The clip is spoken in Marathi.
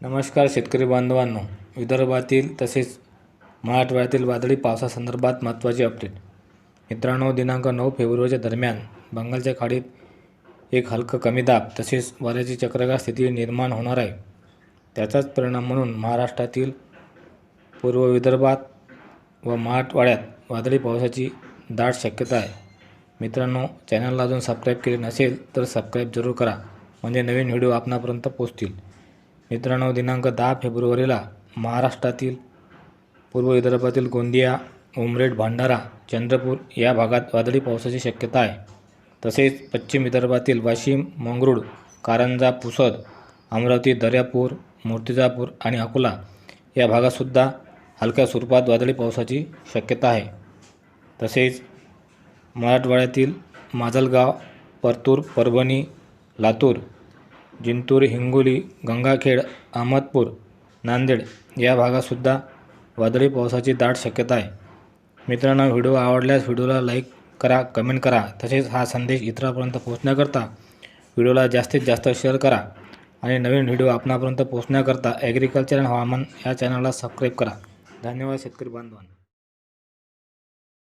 नमस्कार शेतकरी बांधवांनो. विदर्भातील तसेच मराठवाड्यातील वादळी पावसासंदर्भात महत्त्वाची अपडेट मित्रांनो दिनांक नऊ फेब्रुवारीच्या दरम्यान बंगालच्या खाडीत एक हलकं कमी दाब तसेच वाऱ्याची चक्रगार स्थिती निर्माण होणार आहे. त्याचाच परिणाम म्हणून महाराष्ट्रातील पूर्व विदर्भात व मराठवाड्यात वादळी पावसाची दाट शक्यता आहे. मित्रांनो चॅनलला अजून सबस्क्राईब केले नसेल तर सबस्क्राईब जरूर करा. म्हणजे नवीन व्हिडिओ आपणापर्यंत पोहोचतील. मित्रांनो दिनांक दहा फेब्रुवारीला महाराष्ट्रातील पूर्व विदर्भातील गोंदिया उमरेड भंडारा चंद्रपूर या भागात वादळी पावसाची शक्यता आहे. तसेच पश्चिम विदर्भातील वाशिम मंगरूळ कारंजा पुसद अमरावती दर्यापूर मूर्तिजापूर आणि अकोला या भागातसुद्धा हलक्या स्वरूपात वादळी पावसाची शक्यता आहे. तसेच मराठवाड्यातील माजलगाव परतूर परभणी लातूर जिंतूर हिंगोली गंगाखेड अहमदपूर नांदेड या भागातसुद्धा वादळी पावसाची दाट शक्यता आहे. मित्रांनो व्हिडिओ आवडल्यास व्हिडिओला लाईक करा कमेंट करा तसेच हा संदेश इतरांपर्यंत पोहोचण्याकरता व्हिडिओला जास्तीत जास्त शेअर करा आणि नवीन व्हिडिओ आपणापर्यंत पोहोचण्याकरता ॲग्रिकल्चर अँड हवामान या चॅनलला सबस्क्राईब करा. धन्यवाद शेतकरी बांधवांना.